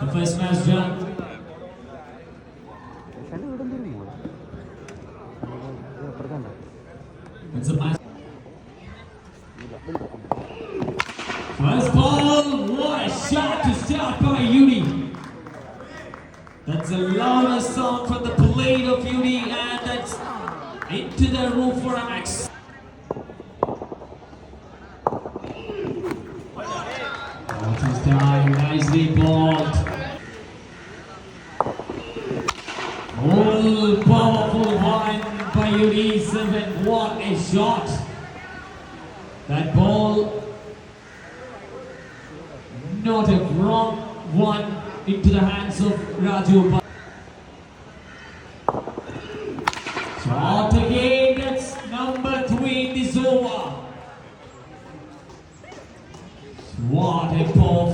Depois mais vamos. That is the nicely blocked.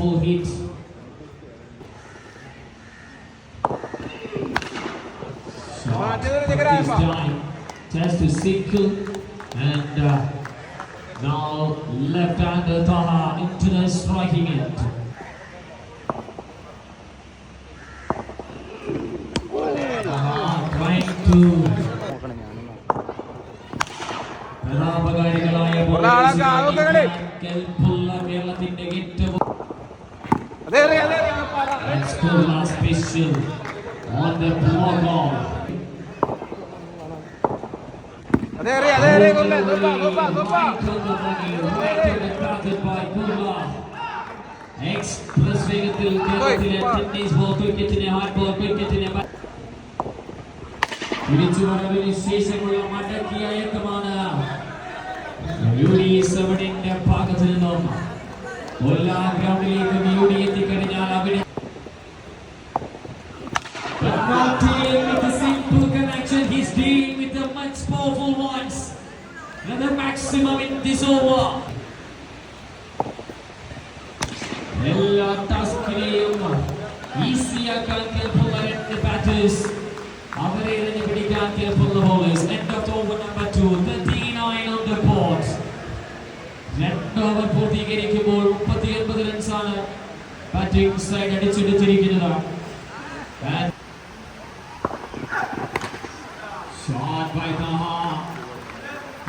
powerful hit. Shot this time, Test to single and uh, now left-hander Taha into the striking end. Taha trying to Let's not special on the block off. അതെ അതെ അതെ അതെ കൊല്ലേ super super super express ball ക്രിക്കറ്റിനെ hard ball ക്രിക്കറ്റിനെ തിരിച്ചു വരവിന് ശേഷമുള്ള മടക്കിയ അയക്കമാണ് U D സെവനിന്റെ ഭാഗത്ത് നിന്നും കൊല്ലാ ഗ്രൗണ്ടിലേക്ക് U D the much powerful ones. And the maximum in this over. എല്ലാ ടാസ്കിനെയും ഈസിയാക്കാൻ കേൾപ്പുള്ള രണ്ട് ബാറ്റേഴ്സ് അവരെ തന്നെ പിടിക്കാൻ കേൾപ്പുള്ള bowlers end of over number two thirty nine on the board രണ്ട് ഓവർ പൂർത്തീകരിക്കുമ്പോൾ മുപ്പത്തി ഒൻപത് റൺസാണ് ബാറ്റിംഗ് സൈഡ് അടിച്ചെടുത്തിരിക്കുന്നത്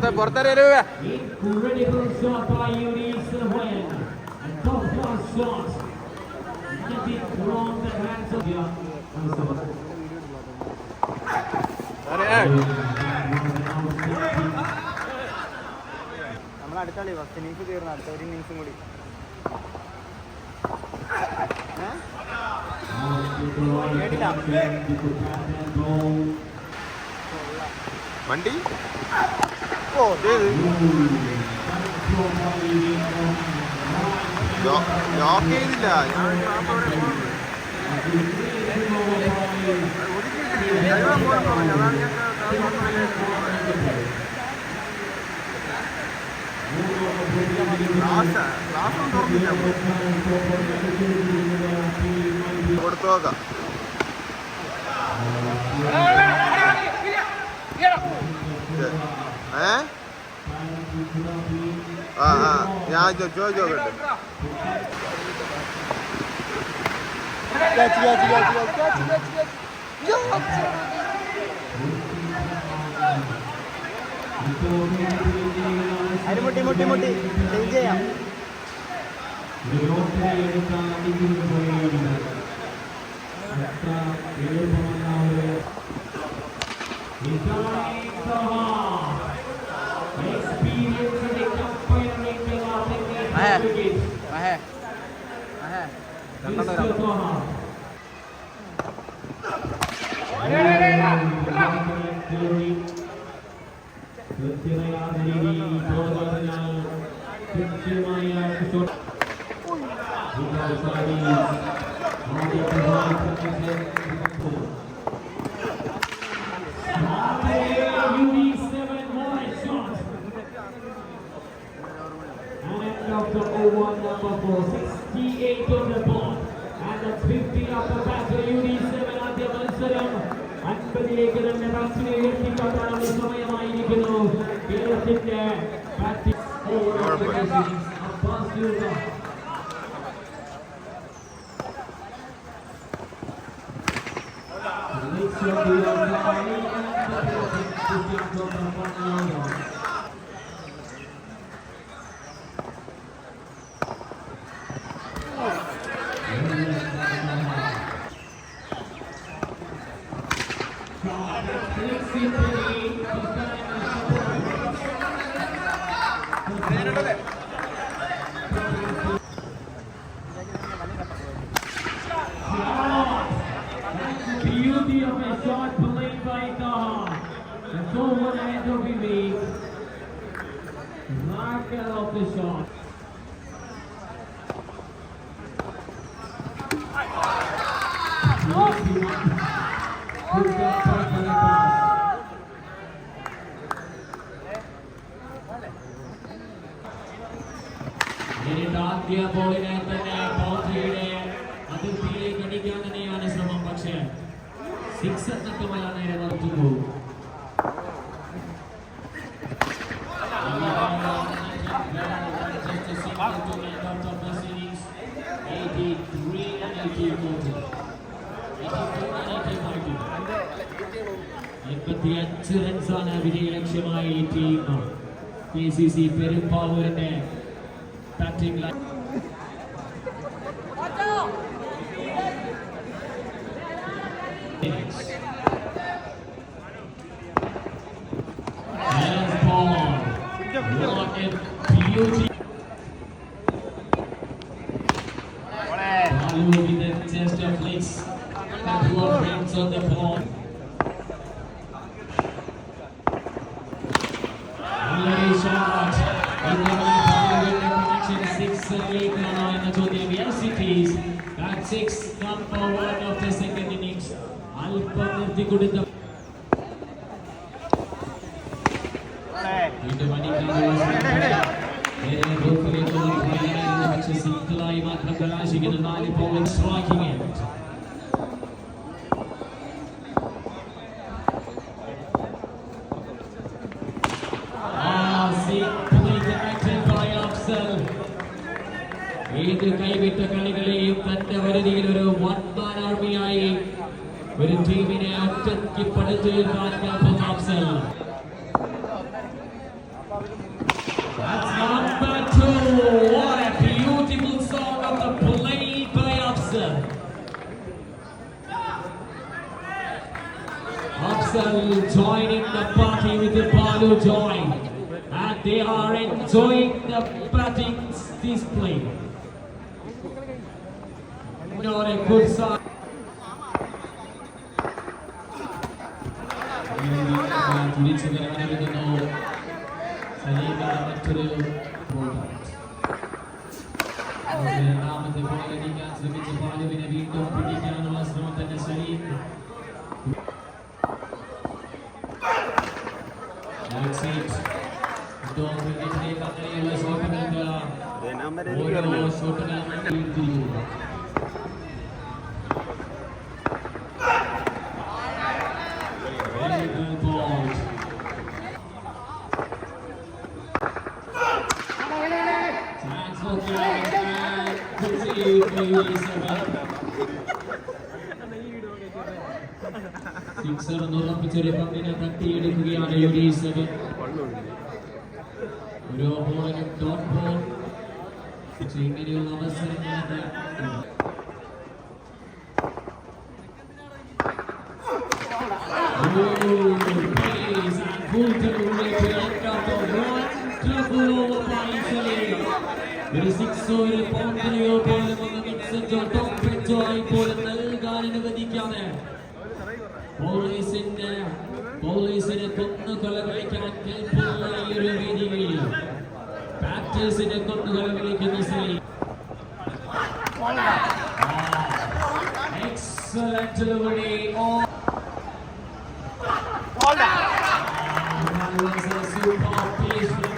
of yeah. നമ്മൾ അടുത്ത കളി ഫസ്റ്റ് ഇന്നിങ്സ് തീർന്നു അടുത്ത ഒരു ഇന്നിങ്സും കൂടി. വണ്ടി? ഓ ലോക്ക് ചെയ്തില്ല. ഞാൻ കൊടുത്തു നോക്കാം ഏ? ആ ആ ഞാൻ ചോ- ചോദിച്ചു നോക്കട്ടെ അതിന് മുട്ടി മുട്ടി മുട്ടി. ചേഞ്ച് ചെയ്യാം. മഹേ മഹേ Mahe. Mahe. Mahe. Mahe. Mahe. 01 number 4, 68 on the board. And that's 50 up the batter, UD7 ആദ്യ മത്സരം അൻപതിലേക്ക് തന്നെ റൺസിനെ ഉയർത്തിക്കാട്ടാനുള്ള സമയമായിരിക്കുന്നു കേരളത്തിന്റെ batting Abbas Yusuf Beauty And so what end of the league. Marker of the shot. Good job by Kalapas. നേരിട്ട് ആദ്യ ബോളിനെ തന്നെ ബൗണ്ടറിയുടെ അതിർത്തിയിലേക്ക് അടിക്കാൻ തന്നെയാണ് ശ്രമം പക്ഷേ സിക്സ് എന്നിട്ടുമല്ല നേരെ നിർത്തുന്നു K C C പെരുമ്പാവൂരിന്റെ batting line six number one of the second innings. അല്പം നിർത്തി ഏത് കൈവിട്ട കളികളെയും തന്റെ വരുതിയിൽ ഒരു വൺ മാൻ ആർമിയായി ഒരു ടീമിനെ ഒറ്റയ്ക്ക് പടുത്തുയർത്താൻ കൽപ്പം Afsal That's number two. What a beautiful song of the played by Afzal. Afzal joining the party with the Balu joy. And they are enjoying the batting display. Signore Corsa. Giudizio per di nuovo. Salita da di cazzo che la nostra di uno sixer ഉറപ്പിച്ചൊരു പന്തിനെ തട്ടിയെടുക്കുകയാണ് U D seven ഓരോ ബോളിനും dot ball ഇങ്ങനെയുള്ള അവസരങ്ങളൊക്കെ ഒരു സിക്സോ ഒരു പൗണ്ടിനെയോ പോലെ ഒന്ന് മിക്സോ top പിച്ചോ ആയി പോലെ നൽകാൻ അനുവദിക്കാതെ പോലീസിന്റെ പോലീസിനെ കൊന്നു കൊലവിളിക്കാൻ കേൾപ്പുള്ള ഈ ഒരു വേദികളിൽ ബാറ്റേഴ്സിനെ കൊന്നു കൊലവിളിക്കുന്ന Shri excellent delivery on Hold on. That was a super piece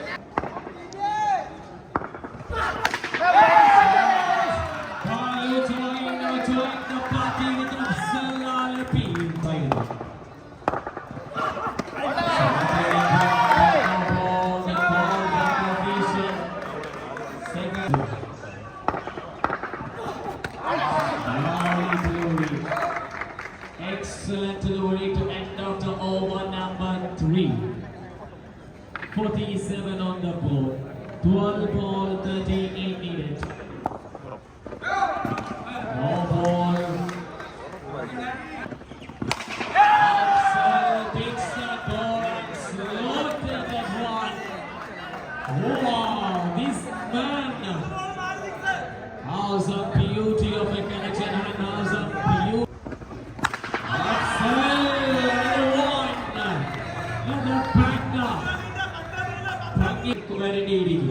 27 on the board. 12 ball, 38 needed. No ball. Axel takes the ball and slaughtered that one. Wow, this man. How's awesome. Beauty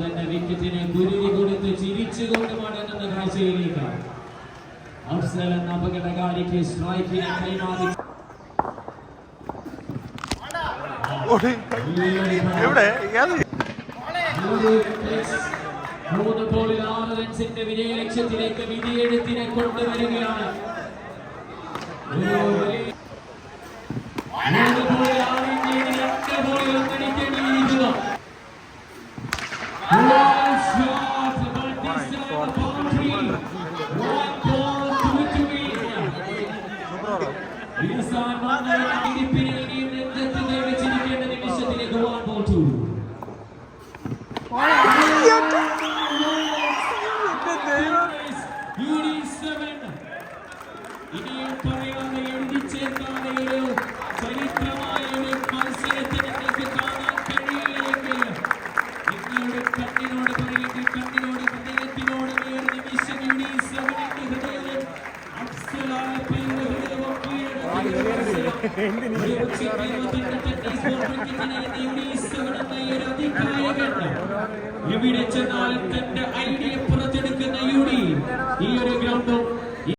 തന്റെ വിക്കറ്റിന് കുരുതി കൊടുത്ത് ചിരിച്ചുകൊണ്ട് മടങ്ങുന്ന കാഴ്ചയിലേക്ക്. അഫ്സൽ എന്ന അപകടകാരിക്ക് സ്ട്രൈക്കിനെ കൈമാറി. എവിടെ? മൂന്ന് ബോളിൽ ആറ് റൺസിന്റെ വിജയ ലക്ഷ്യത്തിലേക്ക് വിധിയെഴുത്തിനെ കൊണ്ടുവരികയാണ്. മൂന്ന് ബോളിൽ போல